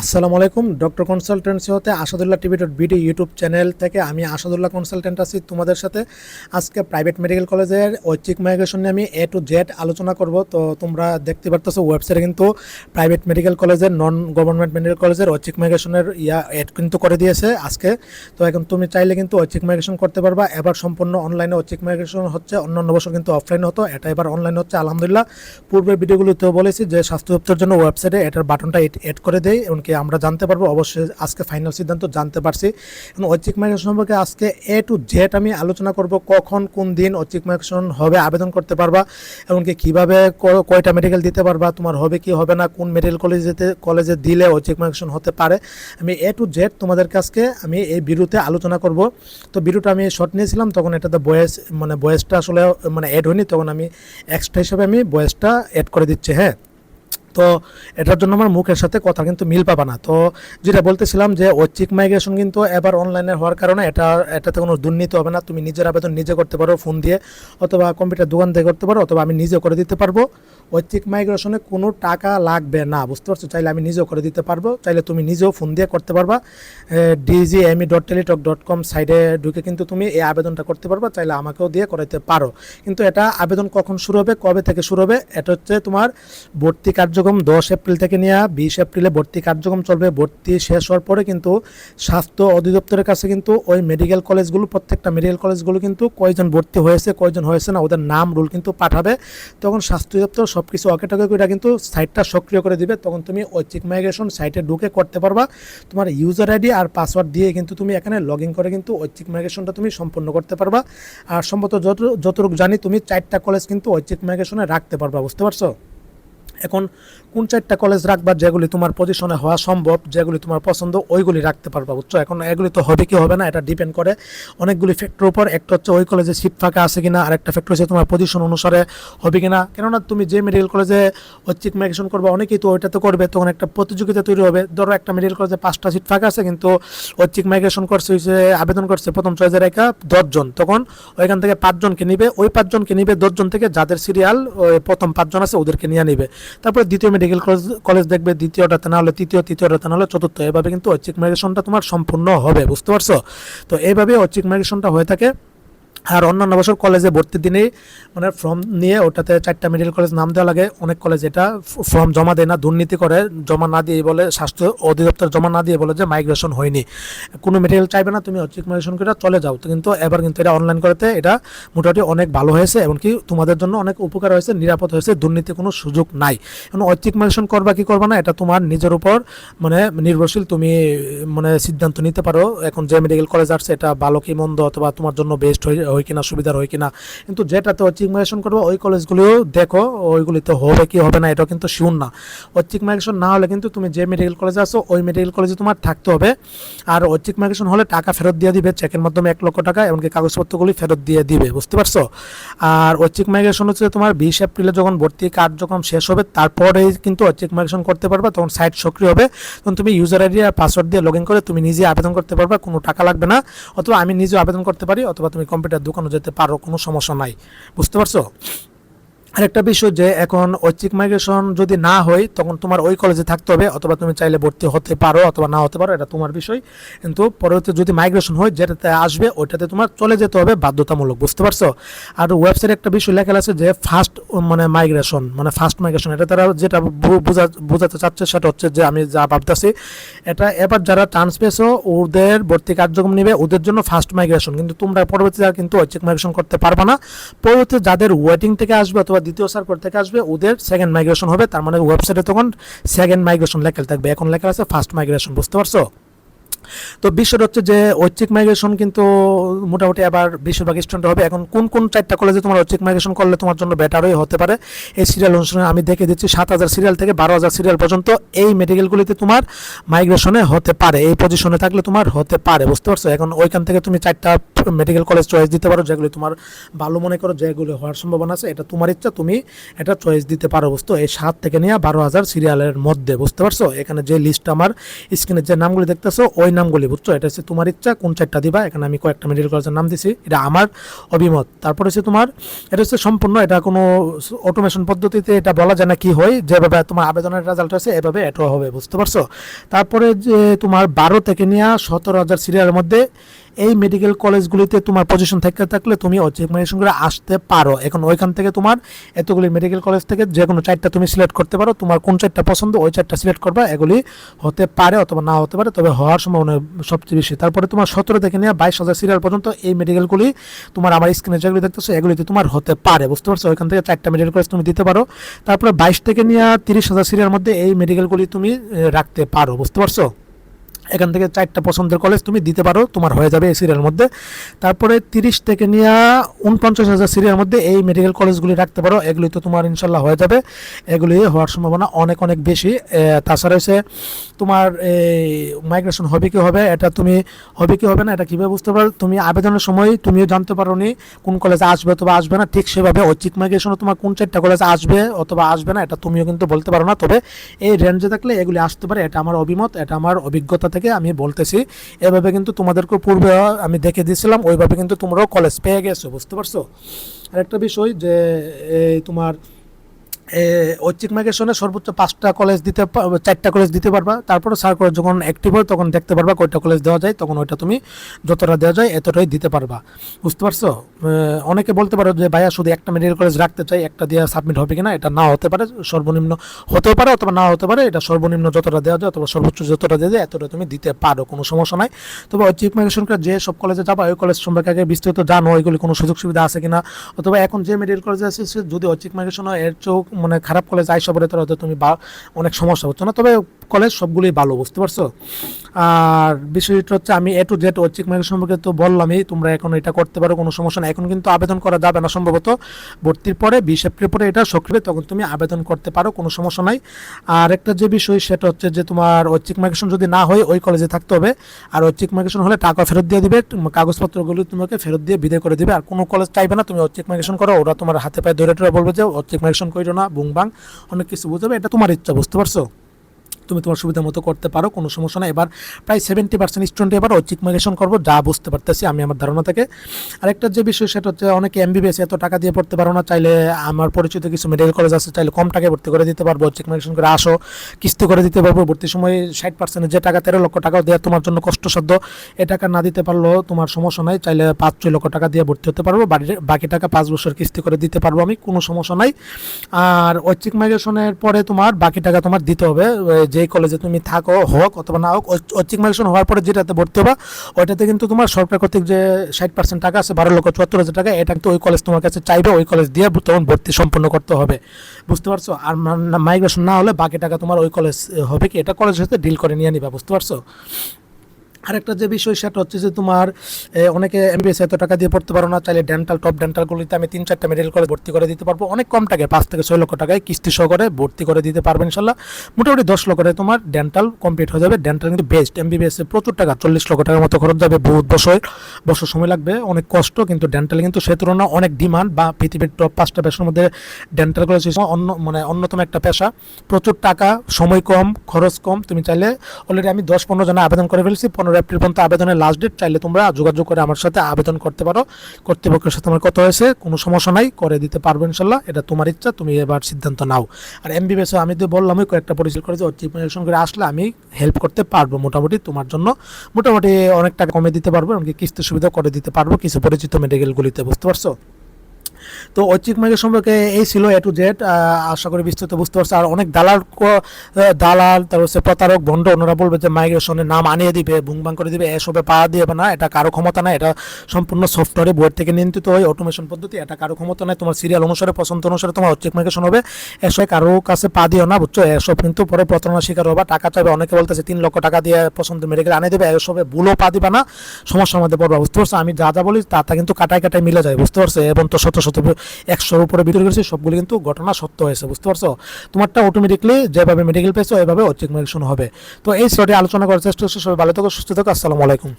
আসসালামু আলাইকুম, doctor consultancy হতে Asadullah TV dot BD YouTube channel থেকে আমি আসাদুল্লাহ কনসালটেন্ট আছি তোমাদের সাথে। আজকে প্রাইভেট মেডিকেল কলেজের ঐচ্ছিক মাইগ্রেশন নিয়ে আমি এ টু জেড আলোচনা করব। তো তোমরা দেখতে পারতেছো, ওয়েবসাইটে কিন্তু প্রাইভেট মেডিকেল কলেজের নন গভর্নমেন্ট মেডিকেল কলেজের ঐচ্ছিক মাইগ্রেশনের ইয়া এড কিন্তু করে দিয়েছে আজকে। তো এখন তুমি চাইলে কিন্তু ঐচ্ছিক মাইগ্রেশন করতে পারবা। এবার সম্পূর্ণ অনলাইনে ঐচ্ছিক মাইগ্রেশন হচ্ছে, অন্যান্য বছর কিন্তু অফলাইন হতো, এটা এবার অনলাইন হচ্ছে। আলহামদুলিল্লাহ, পূর্বের ভিডিওগুলোতেও বলেছি যে স্বাস্থ্য দপ্তরের জন্য ওয়েবসাইটে এটার বাটনটা এড করে দেয় এমনকি আমরা জানতে পারব। অবশ্যই আজকে ফাইনাল সিদ্ধান্ত জানতে পারছি। এবং ঐচ্ছিক মাইগ্রেশন সম্পর্কে আজকে এ টু জেড আমি আলোচনা করব, কখন, কোন দিন ঐচ্ছিক মাইগ্রেশন হবে, আবেদন করতে পারবা, এমনকি কীভাবে কয়টা মেডিকেল দিতে পারবা, তোমার হবে কি হবে না, কোন মেডিকেল কলেজেতে কলেজে দিলে ঐচ্ছিক মাইগ্রেশন হতে পারে। আমি এ টু জেড তোমাদের কাছকে আমি এই বিরুতে আলোচনা করব। তো বিরুটা আমি শর্ট নিয়েছিলাম, তখন এটাতে বয়েস মানে বয়েসটা আসলে মানে অ্যাড হয়নি, তখন আমি এক্সট্রা হিসাবে আমি বয়েসটা অ্যাড করে দিচ্ছি হ্যাঁ? তো এটার জন্য আমার মুখের সাথে কথা কিন্তু মিল পাবা না। তো যেটা বলতেছিলাম যে ঐচ্ছিক মাইগ্রেশন কিন্তু এবার অনলাইনে হওয়ার কারণে এটা, এটাতে কোনো দুর্নীতি হবে না। তুমি নিজের আবেদন নিজে করতে পারো ফোন দিয়ে, অথবা কম্পিউটার দোকান দিয়ে করতে পারো, অথবা আমি নিজে করে দিতে পারব। ঐচ্ছিক মাইগ্রেশনে কোনো টাকা লাগবে না, বুঝতে পারছ? চাইলে আমি নিজেও করে দিতে পারব, চাইলে তুমি নিজেও ফোন দিয়ে করতে পারবা। DGME dot Teletalk dot com সাইডে ঢুকে কিন্তু তুমি এই আবেদনটা করতে পারবা, চাইলে আমাকেও দিয়ে করাইতে পারো। কিন্তু এটা আবেদন কখন শুরু হবে, কবে থেকে শুরু হবে, এটা হচ্ছে তোমার ভর্তি কার্যক্রম দশ এপ্রিল থেকে নিয়ে, বিশ এপ্রিলে ভর্তি কার্যক্রম চলবে, ভর্তি শেষ হওয়ার পরে কিন্তু স্বাস্থ্য অধিদপ্তরের কাছে কিন্তু ওই মেডিকেল কলেজগুলো প্রত্যেকটা মেডিকেল কলেজগুলো কিন্তু কয়জন ভর্তি হয়েছে, কয়জন হয়েছে না, ওদের নাম রুল কিন্তু পাঠাবে। তখন স্বাস্থ্য অধিদপ্তর সব কিছু অকেটাকে করে কিন্তু সাইটটা সক্রিয় করে দিবে। তখন তুমি ঐচ্ছিক মাইগ্রেশন সাইটে ঢুকে করতে পারবা। তোমার ইউজার আইডি আর পাসওয়ার্ড দিয়ে কিন্তু তুমি এখানে লগ ইন করে কিন্তু ঐচ্ছিক মাইগ্রেশনটা তুমি সম্পূর্ণ করতে পারবা। আর সম্ভবত যত, যতটুকু জানি তুমি চারটা কলেজ কিন্তু ঐচ্ছিক মাইগ্রেশনে রাখতে পারবা, বুঝতে পারছ? এখন কোন চারটা কলেজ রাখবা যেগুলি তোমার পজিশনে হওয়া সম্ভব, যেগুলি তোমার পছন্দ, ওইগুলি রাখতে পারবা, বুঝছ? এখন এগুলি তো হবে কি হবে না, এটা ডিপেন্ড করে অনেকগুলি ফ্যাক্টর উপর। একটা হচ্ছে ওই কলেজে সিট ফাঁকা আছে কিনা আর একটা ফ্যাক্টর হচ্ছে তোমার পজিশন অনুসারে হবে কিনা। কেননা তুমি যে মেডিকেল কলেজে ঐচ্ছিক মাইগ্রেশন করবে, অনেকেই তো ওইটাতে করবে, তখন একটা প্রতিযোগিতা তৈরি হবে। ধরো একটা মেডিকেল কলেজে পাঁচটা সিট ফাঁকা আছে, কিন্তু ঐচ্ছিক মাইগ্রেশন করছে হচ্ছে আবেদন করছে প্রথম চয়েসে রেখা দশজন, তখন ওইখান থেকে পাঁচজনকে নিবে, ওই পাঁচজনকে নিবে দশজন থেকে যাদের সিরিয়াল প্রথম পাঁচজন আছে ওদেরকে নিয়ে নিবে। তারপরে দ্বিতীয় মেডিকেল কলেজ কলেজ দেখবে, দ্বিতীয়টাতে না হলে তৃতীয়, তৃতীয়টাতে না হলে চতুর্থ। এভাবে কিন্তু ঐচ্ছিক মাইগ্রেশনটা তোমার সম্পূর্ণ হবে, বুঝতে পারছ? তো এইভাবে ঐচ্ছিক মাইগ্রেশনটা হয়ে থাকে। আর অন্যান্য বছর কলেজে ভর্তির দিনেই মানে ফর্ম নিয়ে ওটাতে চারটা মেডিকেল কলেজ নাম দেওয়া লাগে। অনেক কলেজ এটা ফর্ম জমা দেয় না, দুর্নীতি করে, জমা না দিয়ে বলে, স্বাস্থ্য অধিদপ্তর জমা না দিয়ে বলে যে মাইগ্রেশন হয়নি। কোনো মেটেরিয়াল চাইবে না, তুমি ঐচ্ছিক মাইগ্রেশন করে চলে যাও। কিন্তু এবার কিন্তু এটা অনলাইন করতে এটা মোটামুটি অনেক ভালো হয়েছে, এমনকি তোমাদের জন্য অনেক উপকার হয়েছে, নিরাপদ হয়েছে, দুর্নীতি কোনো সুযোগ নাই। এখন ঐচ্ছিক মাইগ্রেশন করবা কি করবা না, এটা তোমার নিজের উপর মানে নির্ভরশীল, তুমি মানে সিদ্ধান্ত নিতে পারো। এখন যে মেডিকেল কলেজ আসছে, এটা ভালো কি মন্দ অথবা তোমার জন্য বেস্ট হয়ে হয় কিনা, সুবিধার হয় কিনা। কিন্তু যেটাতে ঐচ্ছিক মাইগ্রেশন করব, ওই কলেজগুলিও দেখো, ওইগুলিতে হবে কি হবে না, এটাও কিন্তু শিউর না। ঐচ্ছিক মাইগ্রেশন না হলে কিন্তু তুমি যে মেডিকেল কলেজে আসো ওই মেডিকেল কলেজে তোমার থাকতে হবে। আর ঐচ্ছিক মাইগ্রেশন হলে টাকা ফেরত দিয়ে দিবে চেকের মাধ্যমে এক লক্ষ টাকা, এমনকি কাগজপত্রগুলি ফেরত দিয়ে দিবে, বুঝতে পারছ? আর ঐচ্ছিক মাইগ্রেশন হচ্ছে তোমার বিশ এপ্রিলে যখন ভর্তি কার্যক্রম শেষ হবে, তারপরেই কিন্তু ঐচ্ছিক মাইগ্রেশন করতে পারবে, তখন সাইট সক্রিয় হবে। তখন তুমি ইউজার আইডি আর পাসওয়ার্ড দিয়ে লগ ইন করে তুমি নিজে আবেদন করতে পারবে, কোনো টাকা লাগবে না। অথবা আমি নিজেও আবেদন করতে পারি, অথবা তুমি কম্পিউটার দোকানে যেতে পারো, কোনো সমস্যা নাই। বুঝতে পারছ? আরেকটা বিষয় যে এখন ঐচ্ছিক মাইগ্রেশন যদি না হয়, তখন তোমার ওই কলেজে থাকতে হবে, অথবা তুমি চাইলে ভর্তি হতে পারো, অথবা না হতে পারো, এটা তোমার বিষয়। কিন্তু পরবর্তী যদি মাইগ্রেশন হয়, যেটাতে আসবে, ওইটাতে তোমার চলে যেতে হবে বাধ্যতামূলক, বুঝতে পারছ? আর ওয়েবসাইটে একটা বিষয় লেখা আছে যে ফার্স্ট মানে মাইগ্রেশন মানে ফার্স্ট মাইগ্রেশন এটা তারা যেটা বোঝা, বোঝাতে চাচ্ছে সেটা হচ্ছে যে আমি যা ভাবতেছি, এটা এবার যারা চান্স পেয়েছ ওদের ভর্তি কার্যক্রম নেবে, ওদের জন্য ফার্স্ট মাইগ্রেশন কিন্তু তোমরা পরবর্তীতে কিন্তু ঐচ্ছিক মাইগ্রেশন করতে পারবে না। পরবর্তী যাদের ওয়েটিং থেকে আসবে অথবা দ্বিতীয় সার্ভার থেকে আসবে, ওদের সেকেন্ড মাইগ্রেশন হবে, তার মানে ওয়েবসাইটে তখন সেকেন্ড মাইগ্রেশন লেখা থাকবে, এখন লেখা আছে ফার্স্ট মাইগ্রেশন বুঝতে পারছ? তো বিষয়টা হচ্ছে যে ঐচ্ছিক মাইগ্রেশন কিন্তু মোটামুটি আবার বেশিরভাগ স্টুডেন্ট হবে। এখন কোন কোন চারটা কলেজে তোমার ঐচ্ছিক মাইগ্রেশন করলে তোমার জন্য বেটারই হতে পারে? এই সিরিয়াল অনুসারে আমি দেখে দিচ্ছি, সাত হাজার সিরিয়াল থেকে বারো হাজার সিরিয়াল পর্যন্ত এই মেডিকেলগুলিতে তোমার মাইগ্রেশনে হতে পারে। এই পজিশনে থাকলে তোমার হতে পারে, বুঝতে পারছ? এখন ওইখান থেকে তুমি চারটা মেডিকেল কলেজ চয়েস দিতে পারো, যেগুলি তোমার ভালো মনে করো, যেগুলি হওয়ার সম্ভাবনা আছে, এটা তোমার ইচ্ছা, তুমি এটা চয়েস দিতে পারো বুঝতো এই সাত থেকে নিয়ে বারো হাজার সিরিয়ালের মধ্যে, বুঝতে পারছ? এখানে যে লিস্ট আমার স্ক্রিনে যে নামগুলি দেখতেছো, ওই নামগুলি বুঝছ? এটা হচ্ছে তোমার ইচ্ছা, কোন চারটা দিবা? এখানে আমি কয়েকটা মেডিকেল কলেজের নাম দিছি। এটা আমার অভিমত। তারপরে হচ্ছে তোমার, এটা হচ্ছে সম্পূর্ণ, এটা কোনো অটোমেশন পদ্ধতিতে এটা বলা যায় না কি হয়, যেভাবে তোমার আবেদনের রেজাল্ট আছে এভাবে এটাও হবে, বুঝতে পারছ? তারপরে যে তোমার বারো থেকে নেওয়া সতেরো হাজার সিরিয়ালের মধ্যে এই মেডিকেল কলেজগুলিতে তোমার পজিশন থাকতে থাকলে তুমি এক্সামিনেশন করে আসতে পারো। এখন ওইখান থেকে তোমার এতগুলি মেডিকেল কলেজ থেকে যে কোনো চারটা তুমি সিলেক্ট করতে পারো। তোমার কোন চারটা পছন্দ, ওই চারটা সিলেক্ট করবা, এগুলি হতে পারে অথবা না হতে পারে, তবে হওয়ার সম্ভাবনা সবচেয়ে বেশি। তারপরে তোমার সতেরো থেকে নিয়ে বাইশ হাজার সিরিয়াল পর্যন্ত এই মেডিকেলগুলি তোমার আমার স্ক্রিনে যেগুলি দেখতেছো, এগুলিতে তোমার হতে পারে। বুঝতে পারছ? ওইখান থেকে চারটা মেডিকেল কলেজ তুমি দিতে পারো। তারপরে বাইশ থেকে নিয়ে তিরিশ হাজার সিরিয়াল মধ্যে এই মেডিকেলগুলি তুমি রাখতে পারো। বুঝতে পারছ? এখান থেকে চারটা পছন্দের কলেজ তুমি দিতে পারো, তোমার হয়ে যাবে এই সিরিয়ালের মধ্যে। তারপরে তিরিশ থেকে নিয়ে উনপঞ্চাশ হাজার সিরিয়ালের মধ্যে এই মেডিকেল কলেজগুলি রাখতে পারো, এগুলি তো তোমার ইনশাল্লাহ হয়ে যাবে। এগুলি হওয়ার সম্ভাবনা অনেক অনেক বেশি। তাছাড়া হচ্ছে তোমার এই মাইগ্রেশন হবে কি হবে, এটা তুমি হবে কি হবে না, এটা কীভাবে বুঝতে পারো? তুমি আবেদনের সময় তুমিও জানতে পারো নি কোন কলেজে আসবে অথবা আসবে না, ঠিক সেভাবে ঐচ্ছিক মাইগ্রেশনে তোমার কোন চারটা কলেজ আসবে অথবা আসবে না, এটা তুমিও কিন্তু বলতে পারো না। তবে এই রেঞ্জে থাকলে এগুলি আসতে পারে, এটা আমার অভিমত, এটা আমার অভিজ্ঞতা থেকে আমি বলতেছি, এভাবে কিন্তু তোমাদেরকে পূর্বে আমি দেখে দিয়েছিলাম, ওইভাবে কিন্তু তোমরাও কলেজ পেয়ে গেছো, বুঝতে পারছ? আর একটা বিষয় যে তোমার ঐচ্ছিক মাইগ্রেশনে সর্বোচ্চ পাঁচটা কলেজ দিতে চারটা কলেজ দিতে পারবা। তারপরে সার্কুলার যখন অ্যাক্টিভ হয়, তখন দেখতে পারবা কয়টা কলেজ দেওয়া যায়, তখন ওইটা তুমি যতটা দেওয়া যায় এতটাই দিতে পারবা। বুঝতে পারছ? অনেকে বলতে পারো যে, ভাইয়া, শুধু একটা মেডিকেল কলেজ রাখতে চাই, একটা দিয়ে সাবমিট হবে কিনা, এটা না হতে পারে, সর্বনিম্ন হতেও পারে অথবা না হতে পারে, এটা সর্বনিম্ন যতটা দেওয়া যায় অথবা সর্বোচ্চ যতটা দেওয়া যায়, এতটা তুমি দিতে পারো, কোনো সমস্যা নাই। তবে ঐচ্ছিক মাইগ্রেশন করে যে সব কলেজে যাবা, ওই কলেজ সম্পর্কে আগে বিস্তৃত জানো, ওইগুলি কোনো সুযোগ সুবিধা আছে কিনা? অথবা এখন যে মেডিকেল কলেজে আছে যদি ঐচ্ছিক মাইগ্রেশন হয়, এর চোখ মানে খারাপ কলেজ আইসা তাহলে হয়তো তুমি বা- অনেক সমস্যা হচ্ছে না। তবে কলেজ সবগুলোই ভালো, বুঝতে পারছ? আর বিষয়টা হচ্ছে আমি এ টু জেড ঐচ্ছিক মাইগ্রেশন সম্পর্কে তো বললামই, তোমরা এখন এটা করতে পারো, কোনো সমস্যা না এখন কিন্তু আবেদন করা যাবে না সম্ভবত। ভর্তির পরে, বিশ এপ্রিল পরে এটা সক্রিয় তখন তুমি আবেদন করতে পারো, কোনো সমস্যা নাই। আর একটা যে বিষয়, সেটা হচ্ছে যে তোমার ঐচ্ছিক মাইগ্রেশন যদি না হয়, ওই কলেজে থাকতে হবে। আর ঐচ্ছিক মাইগ্রেশন হলে টাকা ফেরত দিয়ে দিবে কাগজপত্রগুলো তোমাকে ফেরত দিয়ে বিদায় করে দিবে। আর কোনো কলেজ চাইবে না, তুমি ঐচ্ছিক মাইগ্রেশন করো, ওরা তোমার হাতে পায়ে ধরে ধরে বলবে যে ঐচ্ছিক মাইগ্রেশন করো না। বুং বাং অনেক কিছু বুঝাবে এটা তোমার ইচ্ছা বুঝতে পারছ? তুমি তোমার সুবিধা মতো করতে পারো, কোনো সমস্যা না এবার প্রায় সেভেন্টি পার্সেন্ট স্টুডেন্ট এবার ঐচ্ছিক মাইগ্রেশন করব, যা বুঝতে পারতেছি আমি আমার ধারণা থেকে। আরেকটা যে বিষয় সেটা হচ্ছে অনেকে এমবিবিএস এত টাকা দিয়ে পড়তে পারো না, চাইলে আমার পরিচিত কিছু মেডিকেল কলেজ আছে, চাইলে কম টাকায় ভর্তি করে দিতে পারব ঐচ্ছিক মাইগ্রেশন করে আসো, কিস্তি করে দিতে পারব ভর্তির সময় ষাট পার্সেন্ট যে টাকা তেরো লক্ষ টাকা দেওয়া তোমার জন্য কষ্টসাধ্য, এ টাকা না দিতে পারলেও তোমার সমস্যা নাই, চাইলে পাঁচ ছয় লক্ষ টাকা দিয়ে ভর্তি হতে পারব বাকি টাকা পাঁচ বছর কিস্তি করে দিতে পারব আমি, কোনো সমস্যা নাই। আর ঐচ্ছিক মাইগ্রেশনের পরে তোমার বাকি টাকা তোমার দিতে হবে যেই কলেজে তুমি থাকো, হোক অথবা না হোক ঐচ্ছিক মাইগ্রেশন হওয়ার পরে যেটাতে ভর্তি হবা, ওইটাতে কিন্তু তোমার সরকার কর্তৃক যে ষাট পার্সেন্ট টাকা আছে, বারো লক্ষ চুয়াত্তর হাজার টাকা, এটা কিন্তু ওই কলেজ তোমার কাছে চাইবে, ওই কলেজ দিয়ে তখন ভর্তি সম্পন্ন করতে হবে। বুঝতে পারছ? আর মাইগ্রেশন না হলে বাকি টাকা তোমার ওই কলেজ হবে কি? এটা কলেজের সাথে ডিল করে নিয়ে নিবা, বুঝতে পারছ? আরেকটা যে বিষয়, সেটা হচ্ছে যে তোমার অনেকে এমবিএস এত টাকা দিয়ে পড়তে পারো না, চাইলে ডেন্টাল টপ ডেন্টালগুলিতে আমি তিন চারটা মেডিকেল করে ভর্তি করে দিতে পারব। অনেক কম টাকায়, পাঁচ থেকে ছয় লক্ষ টাকায় কিস্তি সহ করে ভর্তি করে দিতে পারব ইনশাল্লাহ। মোটামুটি দশ লক্ষ টাকায় তোমার ডেন্টাল কমপ্লিট হয়ে যাবে। ডেন্টাল কিন্তু বেস্ট এমবিবিএস প্রচুর টাকা, চল্লিশ লক্ষ টাকার মতো খরচ যাবে, বহুত বছর বছর সময় লাগবে, অনেক কষ্ট, কিন্তু ডেন্টাল কিন্তু সে তুলনায় অনেক ডিমান্ড বা পৃথিবীর টপ পাঁচটা পেশার মধ্যে ডেন্টাল কলেজ অন্য মানে অন্যতম একটা পেশা। প্রচুর টাকা, সময় কম, খরচ কম, তুমি চাইলে অলরেডি আমি দশ পনেরো জনে আবেদন করে ফেলছি, পনেরো এপ্রিল পর্যন্ত আবেদনের লাস্ট ডেট চাইলে তোমরা যোগাযোগ করে আমার সাথে আবেদন করতে পারো। কর্তৃপক্ষের সাথে আমার কথা হয়েছে, কোনো সমস্যা নাই, করে দিতে পারব ইনশাল্লাহ, এটা তোমার ইচ্ছা, তুমি এবার সিদ্ধান্ত নাও। আর এমবিবিএস আমি তো বললামই কয়েকটা পরিচয় করে যে চিফ করে আসলে আমি হেল্প করতে পারব মোটামুটি তোমার জন্য। মোটামুটি অনেক টাকা কমে দিতে পারব, এমনকি কিস্তি সুবিধা করে দিতে পারব, কিছু পরিচিত মেডিকেলগুলিতে বুঝতে পারছ? তো ঐচ্ছিক মাইকের সম্পর্কে এই ছিল এ টু জেড আশা করি বিস্তৃত বুঝতে পারছ। আর অনেক দালাল দালাল, তারপর হচ্ছে প্রতারক, ভণ্ড ওনারা বলবে যে মাইগ্রেশনের নাম আনিয়ে দিবে বুংবাং করে দিবে, এসবে পা দিবে না, এটা কারও ক্ষমতা না এটা সম্পূর্ণ সফটওয়্যারে বোর্ড থেকে নিয়ন্ত্রিত হয় অটোমেশন পদ্ধতি, এটা কারও ক্ষমতা নাই, তোমার সিরিয়াল অনুসারে, পছন্দ অনুসারে তোমার ঐচ্ছিক মাইগ্রেশন হবে, এসব কারও কাছে পা দিও না, বুঝছ? এসব কিন্তু পরে প্রতারণা শিকার হবা, টাকা চাইবে, অনেকে বলতেছে তিন লক্ষ টাকা দিয়ে পছন্দের মেডিকেল আনিয়ে দেবে, এসবে ভুলও পা দিবা না, সমস্যার মধ্যে পড়বা, বুঝতে পারছ? আমি যা যা বলি তা কিন্তু কাটায় কাটায় মিলে যায়, বুঝতে পারছ? এবং তো শত শত একশোর উপরে বিক্রি করেছে, সবগুলো কিন্তু ঘটনা সত্য হয়েছে, বুঝতে পারছ? তোমারটা অটোমেটিকলি যেভাবে মেডিকেল পেয়েছ এভাবে মেডিকেশন হবে। তো এই স্টোরি আলোচনা করার চেষ্টা সবাই ভালো থাকো, সুস্থ থাকো, আসসালামু আলাইকুম।